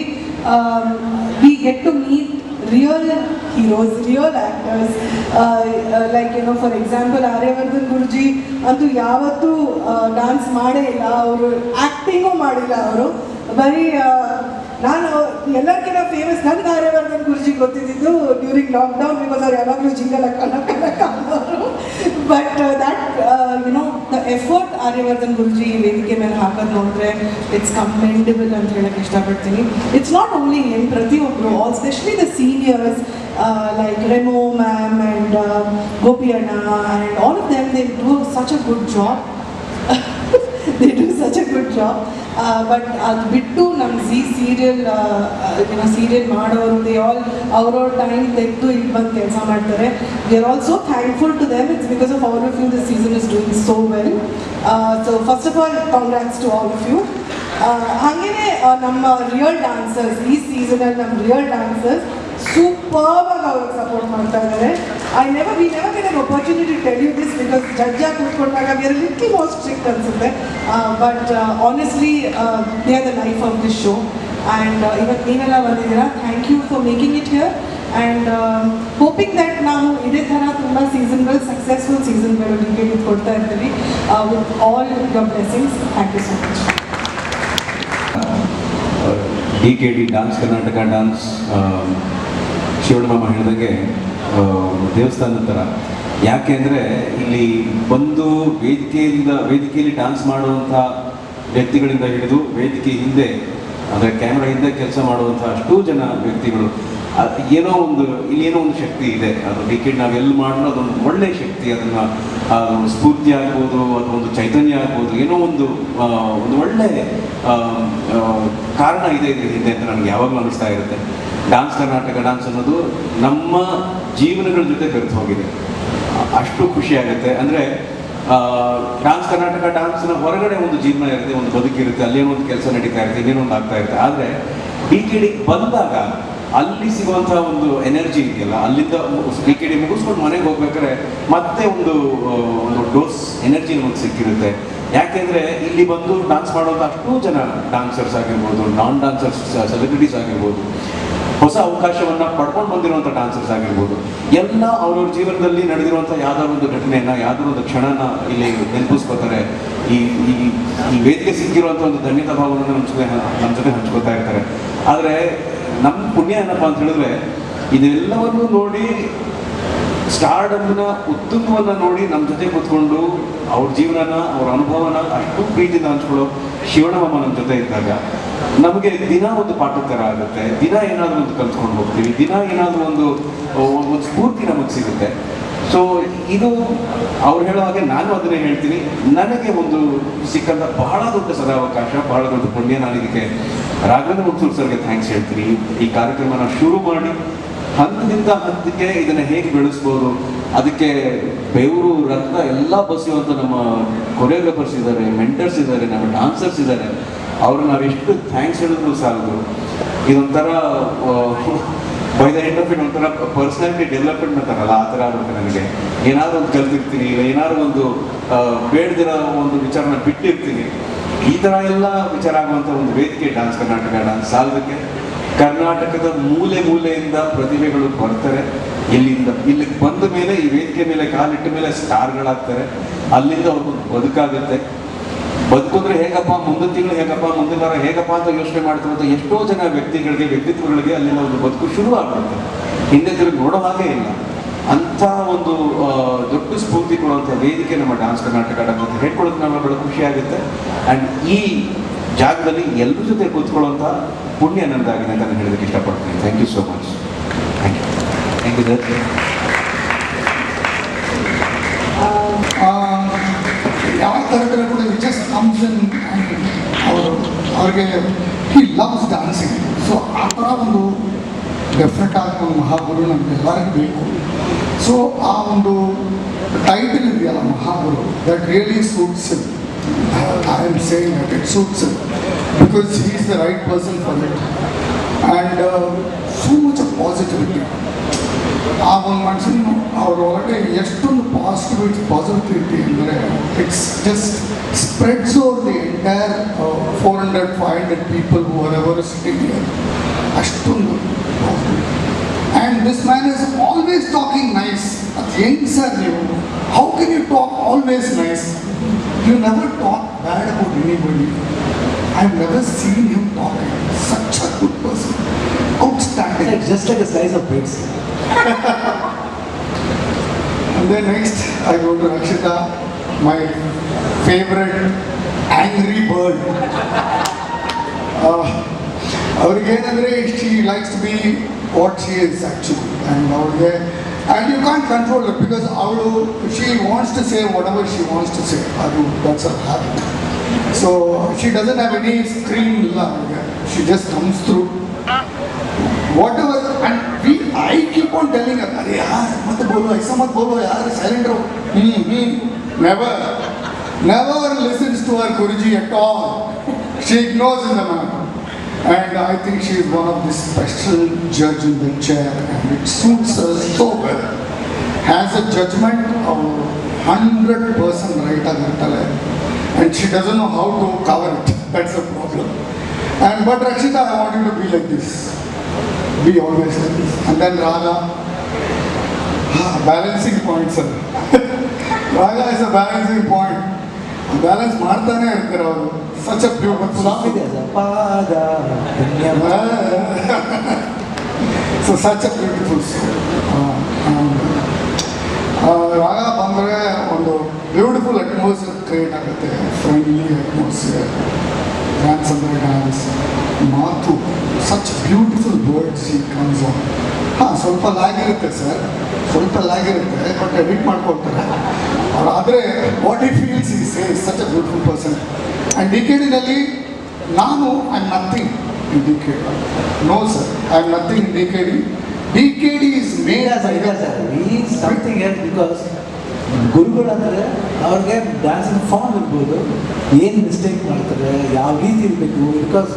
we get to meet Real heroes real actors like ಏನೋ for example Aryavardhan Guruji ಅಂತೂ ಯಾವತ್ತೂ ಡಾನ್ಸ್ ಮಾಡೇ ಇಲ್ಲ. ಅವರು ಆ್ಯಕ್ಟಿಂಗೂ ಮಾಡಿಲ್ಲ. ಅವರು ಆ, ನಾನು ಎಲ್ಲರಿಗಿಂತ ಫೇಮಸ್ ನನ್ನ ಆರ್ಯವರ್ಧನ್ ಗುರುಜಿ ಗೊತ್ತಿದ್ದು ಡ್ಯೂರಿಂಗ್ ಲಾಕ್ಡೌನ್ ಬಿಕಾಸ್ ಅವ್ರು ಯಾವಾಗಲೂ ಜಿಂಗಲ್ಲ ಕಲ ಕಲ but that you know the effort Aryavardhan Guruji ವೇದಿಕೆ ಮೇಲೆ ಹಾಕೋದು ನೋಡಿದ್ರೆ ಇಟ್ಸ್ ಕಮೆಂಡಬಲ್ ಅಂತ ಹೇಳಕ್ಕೆ ಇಷ್ಟಪಡ್ತೀನಿ. ಇಟ್ಸ್ ನಾಟ್ ಓನ್ಲಿ ಏನು ಪ್ರತಿಯೊಬ್ಬರು specially the seniors like Remo ma'am and Gopi ಅಣ್ಣ and all of them they do such a good job they do such a good job but ಅದು ಬಿಟ್ಟು ನಮ್ಮ ಝೀ ಸೀರಿಯಲ್ ಏನೋ ಸೀರಿಯಲ್ ಮಾಡೋರು they all ಅವ್ರವ್ರ time ತೆಗೆದು ಇಲ್ಲಿ ಬಂದು ಕೆಲಸ ಮಾಡ್ತಾರೆ. We are also thankful to them it's because of all of you the season is doing so well so first of all congrats to all of you ಹಾಗೇನೆ ನಮ್ಮ real dancers ಈ ಸೀಸನಲ್ಲಿ ನಮ್ಮ ರಿಯಲ್ ಡಾನ್ಸರ್ಸ್ ಸೂಪರ್ಬಾಗಿ ಅವ್ರಿಗೆ support ಮಾಡ್ತಾ ಇದ್ದಾರೆ I never we never an opportunity tell you this because ಜಡ್ಜಾಗಿ ಕೂತ್ಕೊಂಡಾಗ are little more strict ಅನ್ಸುತ್ತೆ. But honestly they are the life of this show and ಇವತ್ತು ನೀವೆಲ್ಲ ಬಂದಿದ್ದೀರಾ? Thank you for making it here and hoping that ನಾವು ಇದೇ ಥರ ತುಂಬ ಸೀಸನ್ಗಳು successful ಸೀಸನ್ಗಳು ನಿಮಗೆ ಕೊಡ್ತಾ ಇರ್ತೀವಿ. With all your blessings thank you so much D K D dance Karnataka dance ಶಿವಣ್ಣಮ್ಮ ಹೇಳಿದಂಗೆ ದೇವಸ್ಥಾನದ ಥರ ಯಾಕೆ ಅಂದರೆ ಇಲ್ಲಿ ಒಂದು ವೇದಿಕೆಯಿಂದ ವೇದಿಕೆಯಲ್ಲಿ ಡ್ಯಾನ್ಸ್ ಮಾಡುವಂಥ ವ್ಯಕ್ತಿಗಳಿಂದ ಹಿಡಿದು ವೇದಿಕೆ ಹಿಂದೆ ಅಂದರೆ ಕ್ಯಾಮ್ರಾ ಹಿಂದೆ ಕೆಲಸ ಮಾಡುವಂಥ ಅಷ್ಟೂ ಜನ ವ್ಯಕ್ತಿಗಳು. ಏನೋ ಒಂದು ಇಲ್ಲಿ ಏನೋ ಒಂದು ಶಕ್ತಿ ಇದೆ. ಅದು ವೀಕೆಂಡ್ ನಾವು ಎಲ್ಲಿ ಮಾಡಿದ್ರು ಅದೊಂದು ಒಳ್ಳೆಯ ಶಕ್ತಿ ಅದನ್ನು ಅದು ಸ್ಫೂರ್ತಿ ಆಗ್ಬೋದು ಒಂದು ಚೈತನ್ಯ ಆಗ್ಬೋದು ಏನೋ ಒಂದು ಒಂದು ಒಳ್ಳೆ ಆ, ಆ, ಕಾರಣ ಇದೆ ಇದ್ರ ಅಂತ ನನಗೆ ಯಾವಾಗಲೂ ಅನಿಸ್ತಾ ಇರುತ್ತೆ. ಡಾನ್ಸ್ ಕರ್ನಾಟಕ ಡಾನ್ಸ್ ಅನ್ನೋದು ನಮ್ಮ ಜೀವನಗಳ ಜೊತೆ ಬೆರೆತು ಹೋಗಿದೆ. ಅಷ್ಟು ಖುಷಿ ಆಗುತ್ತೆ. ಅಂದರೆ ಡಾನ್ಸ್ ಕರ್ನಾಟಕ ಡಾನ್ಸ್ನ ಹೊರಗಡೆ ಒಂದು ಜೀವನ ಇರುತ್ತೆ, ಒಂದು ಬದುಕಿರುತ್ತೆ ಅಲ್ಲೇನೋ ಒಂದು ಕೆಲಸ ನಡೀತಾ ಇರುತ್ತೆ ಇನ್ನೇನೋ ಒಂದು ಆಗ್ತಾ ಇರುತ್ತೆ. ಆದರೆ ಡಿ ಕೆ ಬಂದಾಗ ಅಲ್ಲಿ ಸಿಗುವಂಥ ಒಂದು ಎನರ್ಜಿ ಇದೆಯಲ್ಲ, ಅಲ್ಲಿಂದ ಡಿ ಕೆ ಡಿ ಮುಗಿಸ್ಕೊಂಡು ಮನೆಗೆ ಹೋಗ್ಬೇಕಾದ್ರೆ ಮತ್ತೆ ಒಂದು ಒಂದು ಡೋಸ್ ಎನರ್ಜಿ ನಮಗೆ ಸಿಕ್ಕಿರುತ್ತೆ. ಯಾಕೆಂದ್ರೆ, ಇಲ್ಲಿ ಬಂದು ಡಾನ್ಸ್ ಮಾಡುವಂಥ ಅಷ್ಟು ಜನ ಡಾನ್ಸರ್ಸ್ ಆಗಿರ್ಬೋದು ನಾನ್ ಡಾನ್ಸರ್ಸ್ ಸೆಲೆಬ್ರಿಟೀಸ್ ಆಗಿರ್ಬೋದು. ಹೊಸ ಅವಕಾಶವನ್ನ ಪಡ್ಕೊಂಡು ಬಂದಿರುವಂಥ ಡಾನ್ಸರ್ಸ್ ಆಗಿರ್ಬೋದು. ಎಲ್ಲ ಅವ್ರವ್ರ ಜೀವನದಲ್ಲಿ ನಡೆದಿರುವಂಥ ಯಾವ್ದಾದ್ರು ಒಂದು ಘಟನೆಯನ್ನ, ಯಾವ್ದಾದ್ರು ಒಂದು ಕ್ಷಣನ ಇಲ್ಲಿ ನೆನಪಿಸ್ಕೋತಾರೆ ಈ ಈ ವೇದಿಕೆ ಸಿಕ್ಕಿರುವಂಥ ಒಂದು ಧನ್ಯತಾ ಭಾವವನ್ನು ನಮ್ಮ ಜೊತೆ ನಮ್ಮ ಜೊತೆ ಹಂಚ್ಕೋತಾ ಇರ್ತಾರೆ. ಆದರೆ ನಮ್ಮ ಪುಣ್ಯ ಏನಪ್ಪ ಅಂತ ಹೇಳಿದ್ರೆ, ಇದೆಲ್ಲವನ್ನು ನೋಡಿ ಸ್ಟಾರ್ಡಮ್ನ ಉತ್ತುಂಗವನ್ನ ನೋಡಿ ನಮ್ಮ ಜೊತೆ ಕೂತ್ಕೊಂಡು ಅವ್ರ ಜೀವನನ, ಅವ್ರ ಅನುಭವನ ಅಷ್ಟು ಪ್ರೀತಿಯಿಂದ ಹಂಚ್ಕೊಳ್ಳೋ ಶಿವಣಮ್ಮ ನಮ್ಮ ಜೊತೆ ಇದ್ದಾಗ ನಮಗೆ ದಿನ ಒಂದು ಪಾಠ ಥರ ಆಗುತ್ತೆ. ದಿನ ಏನಾದರೂ ಒಂದು ಕಲ್ತ್ಕೊಂಡು ಹೋಗ್ತೀವಿ. ದಿನ ಏನಾದರೂ ಒಂದು ಒಂದು ಸ್ಫೂರ್ತಿ ನಮಗೆ ಸಿಗುತ್ತೆ. ಸೊ ಇದು ಅವ್ರು ಹೇಳೋ ಹಾಗೆ ನಾನು ಅದನ್ನೇ ಹೇಳ್ತೀನಿ. ನನಗೆ ಒಂದು ಸಿಕ್ಕಂತ ಬಹಳ ದೊಡ್ಡ ಸದಾವಕಾಶ, ಬಹಳ ದೊಡ್ಡ ಪುಣ್ಯ. ನಾನು ಇದಕ್ಕೆ ರಾಘವೇಂದ್ರ ಮುತ್ತೂರ್ ಸರ್ಗೆ ಥ್ಯಾಂಕ್ಸ್ ಹೇಳ್ತೀನಿ. ಈ ಕಾರ್ಯಕ್ರಮನ ಶುರು ಮಾಡಿ ಹಂತದಿಂದ ಹಂತಕ್ಕೆ ಇದನ್ನ ಹೇಗೆ ಬೆಳೆಸ್ಬೋದು? ಅದಕ್ಕೆ ಬೆವರು ರಕ್ತ ಎಲ್ಲ ಬಸಿಯುವಂತ ನಮ್ಮ ಕೊರಿಯೋಗ್ರಾಫರ್ಸ್ ಇದ್ದಾರೆ ಮೆಂಟರ್ಸ್ ಇದ್ದಾರೆ, ನಮ್ಮ ಡಾನ್ಸರ್ಸ್ ಇದ್ದಾರೆ. ನಾವು ನಾವೆಷ್ಟು ಥ್ಯಾಂಕ್ಸ್ ಹೇಳಿದ್ರು ಸಾಲದು. ಇದೊಂಥರ by the end of it ಒಂಥರ ಪರ್ಸನಾಲಿಟಿ ಡೆವಲಪ್ಮೆಂಟ್ ಮಾಡ್ತಾರಲ್ಲ ಆ ಥರ ಆಗುತ್ತೆ ನನಗೆ ಏನಾದ್ರು ಒಂದು ಕಲ್ತಿರ್ತೀನಿ ಇಲ್ಲ ಏನಾದರೂ ಒಂದು ಬೇಡದಿರೋ ಒಂದು ವಿಚಾರನ ಬಿಟ್ಟಿರ್ತೀನಿ. ಈ ಥರ ಎಲ್ಲ ವಿಚಾರ ಆಗುವಂಥ ಒಂದು ವೇದಿಕೆ ಡಾನ್ಸ್ ಕರ್ನಾಟಕ ಡಾನ್ಸ್ ಸಾಲದಕ್ಕೆ. ಕರ್ನಾಟಕದ ಮೂಲೆ ಮೂಲೆಯಿಂದ ಪ್ರತಿಭೆಗಳು ಬರ್ತಾರೆ. ಇಲ್ಲಿಂದ ಇಲ್ಲಿಗೆ ಬಂದ ಮೇಲೆ ಈ ವೇದಿಕೆ ಮೇಲೆ ಕಾಲಿಟ್ಟ ಮೇಲೆ ಸ್ಟಾರ್ಗಳಾಗ್ತಾರೆ. ಅಲ್ಲಿಂದ ಅವ್ರಿಗೊಂದು ಬದುಕಾಗುತ್ತೆ. ಬದುಕಿದ್ರೆ ಹೇಗಪ್ಪ, ಮುಂದಿನ ತಿಂಗಳು ಹೇಗಪ್ಪ, ಮುಂದಿನ ವಾರ ಹೇಗಪ್ಪ ಅಂತ ಯೋಚನೆ ಮಾಡ್ತಾರಂತ ಎಷ್ಟೋ ಜನ ವ್ಯಕ್ತಿಗಳಿಗೆ, ವ್ಯಕ್ತಿತ್ವಗಳಿಗೆ ಅಲ್ಲಿಂದ ಒಂದು ಬದುಕು ಶುರು ಆಗುತ್ತೆ ಹಿಂದೆ ತಿರುಗಿ ನೋಡೋ ಹಾಗೆ ಇಲ್ಲ. ಅಂಥ ಒಂದು ದೊಡ್ಡ ಸ್ಫೂರ್ತಿ ಕೊಡುವಂಥ ವೇದಿಕೆ ನಮ್ಮ ಡಾನ್ಸ್ ಕರ್ನಾಟಕ ಅಂತ ಹೇಳ್ಕೊಳ್ಳೋದು ನಮಗೆ ಬಹಳ ಖುಷಿ ಆಗುತ್ತೆ. ಆ್ಯಂಡ್ ಈ ಜಾಗದಲ್ಲಿ ಎಲ್ಲರ ಜೊತೆ ಕೂತ್ಕೊಳ್ಳುವಂಥ ಪುಣ್ಯ ನನ್ನದಾಗಿದೆ ಅಂತ ನಾನು ಹೇಳೋದಕ್ಕೆ ಇಷ್ಟಪಡ್ತೀನಿ. Thank you so much thank you thank you sir ಯಾವ ಥರ ಕೂಡ ಜಸ್ಟ್ ಕಮ್ಸ್ ಅವರು, ಅವ್ರಿಗೆ ಹಿ ಲವ್ಸ್ ಡಾನ್ಸಿಂಗ್ ಸೊ ಆ ಥರ ಒಂದು ಡೆಫಿನೆಟ್ ಆಗಿ ಒಂದು ಮಹಾಗುರು ನಮ್ಗೆ ಎಲ್ಲರಿಗೂ ಬೇಕು. ಸೊ ಆ ಒಂದು ಟೈಟಲ್ ಇದೆಯಲ್ಲ Mahaguru that really suits I am saying that it suits because he is the right person for it and so much of positivity ಆ ಒಂದು ಮನುಷ್ಯನು ಅವ್ರ ಒಳಗಡೆ ಎಷ್ಟೊಂದು ಪಾಸಿಟಿವಿಟಿ ಪಾಸಿಟಿವಿಟಿ ಅಂದರೆ it's just spreads over the entire four hundred five hundred people who are ever sitting ಅಷ್ಟೊಂದು and this man is always talking nice ಅದು ಹೆಂಗ್ ಸರ್ ನೀವು how can you talk always nice you never talk bad about anybody I have never seen him talking such a good person outstanding just like slice of breads And then next, I go to Rakshita, my favorite angry bird. ಅವ್ರಿಗೇನಂದರೆ she likes to be what she is actually and ಅವ್ರಿಗೆ and you can't control it because ಅವಳು she wants to say whatever she wants to say ಅದು that's her habit So she doesn't have any screen. She just comes through. Whatever, and we, I keep on telling her, अरे यार मत बोलो ऐसा मत बोलो यार silent रहो. Hmm hmm. Never, never listens to her Guruji at all. She ignores the man. And I think she is one of the special judge in the chair and it suits her so well. Has a judgment of 100% right. And she doesn't know how to cover it that's a problem and but Rakshita I want you to be like this be always like this. And then Raga, ah, balancing point, sir. Raga is a balancing point. Balance ಮಾಡ್ತಾನೆ ಇರ್ತಾರೆ ಅವರು such a ಪಾದ ಪುಣ್ಯ so such a beautiful ರಾಗ ಬಂದರೆ ಒಂದು beautiful atmosphere create ಆಗುತ್ತೆ friendly atmosphere dance ಅಂದರೆ ಡ್ಯಾನ್ಸ್ ಮಾತು such beautiful words he comes ಹಾಂ ಸ್ವಲ್ಪ ಲ್ಯಾಗ್ ಇರುತ್ತೆ ಸರ್ ಸ್ವಲ್ಪ ಲ್ಯಾಗ್ ಇರುತ್ತೆ ಬಟ್ ಎಡಿಟ್ ಮಾಡ್ಕೊಳ್ತಾರೆ. ಅವ್ರು ಆದರೆ what he feels he says such a beautiful person and D K ಡಿನಲ್ಲಿ ನಾನು I am nothing in D K no sir I am nothing in D K D D K D is made as ಇಲ್ಲ sir he something else because ಗುರುಗಳಂದರೆ ಅವ್ರಿಗೆ dancing form ಇರ್ಬೋದು. ಏನು mistake ಮಾಡ್ತಾರೆ, ಯಾವ ರೀತಿ ಇರಬೇಕು because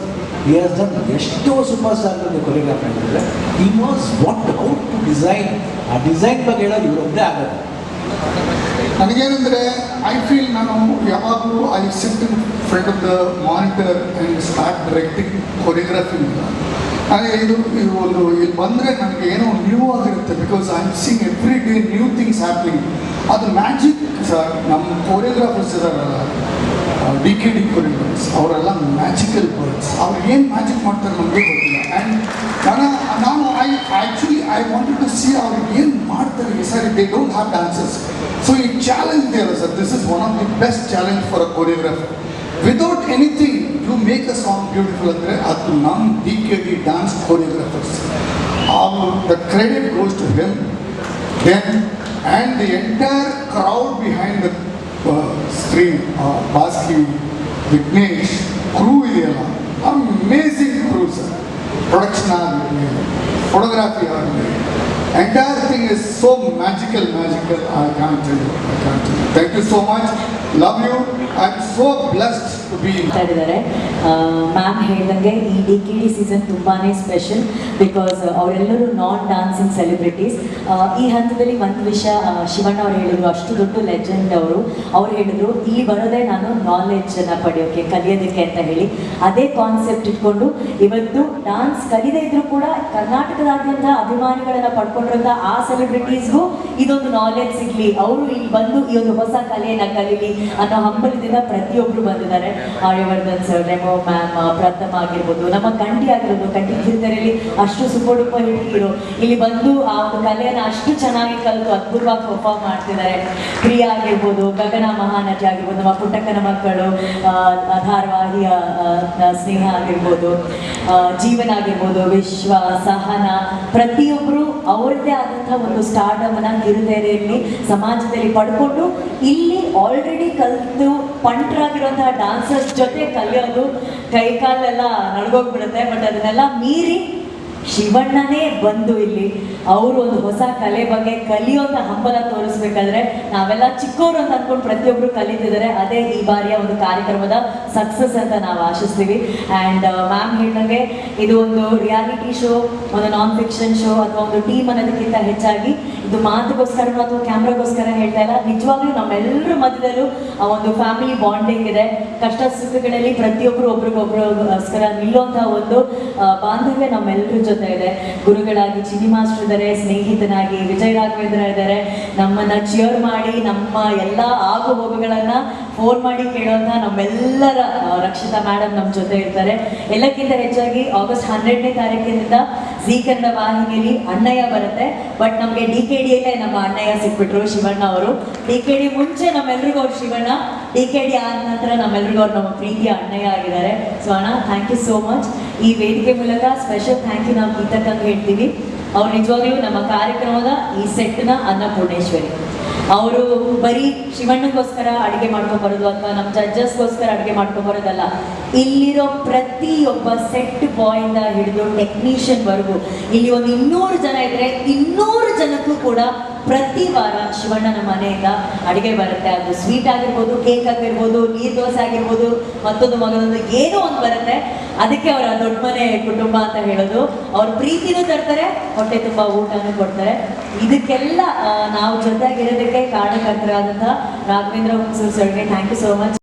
ಈ ಆರ್ ಡನ್ ಎಷ್ಟೋ ಸೂಪರ್ ಸ್ಟಾರ್ಗಳಿಗೆ ಕೊರಿಯೋಗ್ರಾಫ್ ಮಾಡಿದ್ದಾರೆ. He was what out to design ಆ ಡಿಸೈನ್ ಬಗ್ಗೆ ಹೇಳೋದು ಇವರೊಬ್ಬರೇ ಆಗೋದು ನನಗೇನೆಂದರೆ ಐ ಫೀಲ್ ನಾನು ಯಾವಾಗಲೂ I sit in front of the monitor and start directing choreography ಹಾಗೆ ಇದು ಇದು ಒಂದು, ಇಲ್ಲಿ ಬಂದರೆ ನನಗೆ ಏನೋ ನ್ಯೂ ಆಗಿರುತ್ತೆ because I am seeing every day new things happening ಅದು ಮ್ಯಾಜಿಕ್ ಸರ್ ನಮ್ಮ ಕೊರಿಯೋಗ್ರಾಫರ್ಸ್ ಇದಾರಲ್ಲ ಡಿ ಕೆ ಡಿ ಕೊರಿಯೋಗ್ರಾಫರ್ಸ್ ಅವರೆಲ್ಲ ಮ್ಯಾಜಿಕಲ್ ಬರ್ಡ್ಸ್ ಅವ್ರು ಏನು ಮ್ಯಾಜಿಕ್ ಮಾಡ್ತಾರೆ ನಮಗೆ ಗೊತ್ತಿಲ್ಲ. ಆ್ಯಂಡ್ ನಾನು ನಾನು I actually I wanted to see ಅವ್ರಿಗೆ ಏನು ಮಾಡ್ತಾರೆ sir they don't have dances so ಈ ಚಾಲೆಂಜ್ ಇದೆಯಲ್ಲ sir this is one of the best challenge for a choreographer without anything you make a song beautiful ಅಂದರೆ ಅದು ನಮ್ಮ D K D dance choreographers ಅವರು the credit goes to him then and the entire crowd behind the screen ಬಾಸ್ಕಿ Vignesh crew ಇದೆಯಲ್ಲ amazing crew sir production ಆಗಲಿ photography ಆಗಲಿ entire thing is so magical magical. I can't tell you. I can't tell you. Thank you so much Love you. I'm so so to be ma'am ಹೇಳಿದಂಗೆ ಈ D K D season ತುಂಬಾ special because ಅವರೆಲ್ಲರೂ non dancing celebrities ಈ ಹಂತದಲ್ಲಿ ಒಂದು ವಿಷಯ ಶಿವಣ್ಣ ಅವ್ರು ಹೇಳಿದ್ರು, ಅಷ್ಟು ದೊಡ್ಡ ಲೆಜೆಂಡ್ ಅವರು ಅವ್ರು ಹೇಳಿದ್ರು, ಈ ಬರೋದೇ ನಾನು ನಾಲೆಡ್ಜನ್ನು ಪಡೆಯೋಕೆ, ಕಲಿಯೋದಕ್ಕೆ ಅಂತ ಹೇಳಿ ಅದೇ ಕಾನ್ಸೆಪ್ಟ್ ಇಟ್ಕೊಂಡು ಇವತ್ತು ಡಾನ್ಸ್ ಕಲಿದೇ ಇದ್ರೂ ಕೂಡ ಕರ್ನಾಟಕದಾದ್ಯಂತ ಅಭಿಮಾನಿಗಳನ್ನ ಪಡ್ಕೊಂಡು ಪಾಲ್ಗೊಂಡ್ರಂತ ಆ ಸೆಲೆಬ್ರಿಟೀಸ್ಗೂ ಇದೊಂದು ನಾಲೆಜ್ ಸಿಗ್ಲಿ. ಅವರು ಇಲ್ಲಿ ಬಂದು ಈ ಒಂದು ಹೊಸ ಕಲೆಯನ್ನ ಕಲೀಲಿ ಅನ್ನೋ ಹಂಬಲದಿಂದ ಪ್ರತಿಯೊಬ್ರು ಬಂದಿದ್ದಾರೆ. ಆರ್ಯವರ್ಧನ್ ಸರ್ ರೆಮೋ ಮ್ಯಾಮ್ ಪ್ರಥಮ ಆಗಿರ್ಬೋದು, ನಮ್ಮ ಕಂಠಿ ಆಗಿರ್ಬೋದು ಕಂಠಿ ಚಿಂತನೆಯಲ್ಲಿ ಅಷ್ಟು ಸುಪೋಡುಪ ಹಿಡಿದಿರು ಇಲ್ಲಿ ಬಂದು ಆ ಒಂದು ಕಲೆಯನ್ನ ಅಷ್ಟು ಚೆನ್ನಾಗಿ ಕಲಿತು ಅದ್ಭುತವಾಗಿ ಪರ್ಫಾರ್ಮ್ ಮಾಡ್ತಿದ್ದಾರೆ. ಪ್ರಿಯಾ ಆಗಿರ್ಬೋದು, ಗಗನ ಮಹಾನಟಿ ಆಗಿರ್ಬೋದು, ನಮ್ಮ ಪುಟ್ಟಕ್ಕನ ಮಕ್ಕಳು ಧಾರವಾಹಿಯ ಸ್ನೇಹ ಆಗಿರ್ಬೋದು ಜೀವನ ಆಗಿರ್ಬೋದು, ವಿಶ್ವ, ಸಹನ ಪ್ರತಿಯೊಬ್ಬರು ಅವ್ರದ್ದೇ ಆದಂತಹ ಒಂದು ಸ್ಟಾರ್ಡಮನ್ನ ಕಿರುತೆರೆಯಲ್ಲಿ ಸಮಾಜದಲ್ಲಿ ಪಡ್ಕೊಂಡು ಇಲ್ಲಿ ಆಲ್ರೆಡಿ ಕಲಿತು ಪಂಟ್ರಾಗಿರುವಂತಹ ಡಾನ್ಸರ್ಸ್ ಜೊತೆ ಕಲಿಯೋದು ಕೈಕಾಲೆಲ್ಲ ನಡ್ಗೋಗ್ಬಿಡುತ್ತೆ ಬಟ್ ಅದನ್ನೆಲ್ಲ ಮೀರಿ ಶಿವಣ್ಣನೇ ಬಂದು ಇಲ್ಲಿ ಅವರು ಒಂದು ಹೊಸ ಕಲೆ ಬಗ್ಗೆ ಕಲಿಯೋಂಥ ಹಂಬಲ ತೋರಿಸ್ಬೇಕಾದ್ರೆ ನಾವೆಲ್ಲ ಚಿಕ್ಕವರು ಅಂತ ಅಂದ್ಕೊಂಡು ಪ್ರತಿಯೊಬ್ರು ಕಲಿತಿದ್ದಾರೆ. ಅದೇ ಈ ಬಾರಿಯ ಒಂದು ಕಾರ್ಯಕ್ರಮದ ಸಕ್ಸಸ್ ಅಂತ ನಾವು ಆಶಿಸ್ತೀವಿ. ಆ್ಯಂಡ್ ಮ್ಯಾಮ್ ಹೇಳಿದಂಗೆ ಇದು ಒಂದು ರಿಯಾಲಿಟಿ ಶೋ ಒಂದು ನಾನ್ ಫಿಕ್ಷನ್ ಶೋ ಅಥವಾ ಒಂದು ಟೀಮ್ ಅನ್ನೋದಕ್ಕಿಂತ ಹೆಚ್ಚಾಗಿ ಇದು ಮಾತುಗೋಸ್ಕರ ಅಥವಾ ಕ್ಯಾಮ್ರಾಗೋಸ್ಕರ ಹೇಳ್ತಾ ಇಲ್ಲ. ನಿಜವಾಗ್ಲೂ ನಮ್ಮೆಲ್ಲರ ಮಧ್ಯದಲ್ಲೂ ಆ ಒಂದು ಫ್ಯಾಮಿಲಿ ಬಾಂಡಿಂಗ್ ಇದೆ. ಕಷ್ಟ ಸುಖಗಳಲ್ಲಿ ಪ್ರತಿಯೊಬ್ಬರು ಒಬ್ರಿಗೊಬ್ರಿಗೋಸ್ಕರ ನಿಲ್ಲುವಂತಹ ಒಂದು ಬಾಂಧವ್ಯ ನಮ್ಮೆಲ್ಲರ ಜೊತೆ ಇದೆ ಗುರುಗಳಾಗಿ ಚಿನಿ ಮಾಸ್ಟರ್ ಇದ್ದಾರೆ ಸ್ನೇಹಿತನಾಗಿ ವಿಜಯ್ ರಾಘವೇಂದ್ರ ಇದ್ದಾರೆ. ನಮ್ಮನ್ನ ಚಿಯರ್ ಮಾಡಿ, ನಮ್ಮ ಎಲ್ಲ ಆಗು ಹೋಗುಗಳನ್ನ ಫೋನ್ ಮಾಡಿ ಕೇಳೋಂತ ನಮ್ಮೆಲ್ಲರ ರಕ್ಷಿತಾ ಮೇಡಮ್ ನಮ್ಮ ಜೊತೆ ಇರ್ತಾರೆ. ಎಲ್ಲಕ್ಕಿಂತ ಹೆಚ್ಚಾಗಿ ಆಗಸ್ಟ್ ಹನ್ನೆರಡನೇ ತಾರೀಕಿನಿಂದ ಜಿ ವಾಹಿನಿಯಲ್ಲಿ ಅಣ್ಣಯ್ಯ ಬರುತ್ತೆ. ಬಟ್ ನಮಗೆ ಡಿ ಕೆ ಡಿಯಲ್ಲೇ ನಮ್ಮ ಅಣ್ಣಯ್ಯ ಸಿಕ್ಬಿಟ್ರು ಶಿವಣ್ಣ ಅವರು. ಡಿ ಕೆ ಡಿ ಮುಂಚೆ ನಮ್ಮೆಲ್ರಿಗೂ ಅವ್ರು ಶಿವಣ್ಣ, ಡಿ ಕೆ ಡಿ ಆದ ನಂತರ ನಮ್ಮೆಲ್ರಿಗೂ ಅವ್ರು ನಮ್ಮ ಪ್ರೀತಿಯ ಅಣ್ಣಯ್ಯ ಆಗಿದ್ದಾರೆ. ಸೊ ಅಣ್ಣ ಥ್ಯಾಂಕ್ ಯು ಸೋ ಮಚ್ ಈ ವೇದಿಕೆ ಮೂಲಕ ಸ್ಪೆಷಲ್ ಥ್ಯಾಂಕ್ ಯು ನಾವು ಗೀತಕ್ಕಂಗೆ ಹೇಳ್ತೀವಿ. ಅವ್ರು ನಿಜವಾಗ್ಲೂ ನಮ್ಮ ಕಾರ್ಯಕ್ರಮದ ಈ ಸೆಟ್ನ ಅನ್ನಪೂರ್ಣೇಶ್ವರಿ. ಅವರು ಬರೀ ಶಿವಣ್ಣಗೋಸ್ಕರ ಅಡುಗೆ ಮಾಡ್ಕೊಂಡು ಬರೋದು ಅಥವಾ ನಮ್ಮ ಜಡ್ಜಸ್ಗೋಸ್ಕರ ಅಡುಗೆ ಮಾಡ್ಕೊಂಡು ಬರೋದಲ್ಲ, ಇಲ್ಲಿರೋ ಪ್ರತಿಯೊಬ್ಬ ಸೆಟ್ ಬಾಯಿಂದ ಹಿಡಿದು ಟೆಕ್ನಿಷಿಯನ್ವರೆಗೂ ಇಲ್ಲಿ ಒಂದು ಇನ್ನೂರು ಜನ ಇದ್ರೆ ಇನ್ನೂರು ಜನಕ್ಕೂ ಕೂಡ ಪ್ರತಿ ವಾರ ಶಿವಣ್ಣನ ಮನೆಯಿಂದ ಅಡುಗೆ ಬರುತ್ತೆ. ಅದು ಸ್ವೀಟ್ ಆಗಿರ್ಬೋದು ಕೇಕ್ ಆಗಿರ್ಬೋದು, ನೀರು ದೋಸೆ ಆಗಿರ್ಬೋದು, ಮತ್ತೊಂದು ಮಗನೊಂದು ಏನೋ ಒಂದು ಬರುತ್ತೆ. ಅದಕ್ಕೆ ಅವರ ದೊಡ್ಡ ಮನೆ ಕುಟುಂಬ ಅಂತ ಹೇಳೋದು. ಅವ್ರ ಪ್ರೀತಿನೂ ತರ್ತಾರೆ, ಹೊಟ್ಟೆ ತುಂಬ ಊಟನೂ ಕೊಡ್ತಾರೆ. ಇದಕ್ಕೆಲ್ಲ ನಾವು ಜೊತೆಗಿರೋದಕ್ಕೆ ಕಾರಣಕರ್ತರಾದಂತಹ ರಾಘವೇಂದ್ರ ಹುಣಸೂರು ಸರ್ಗೆ ಥ್ಯಾಂಕ್ ಯು ಸೋ ಮಚ್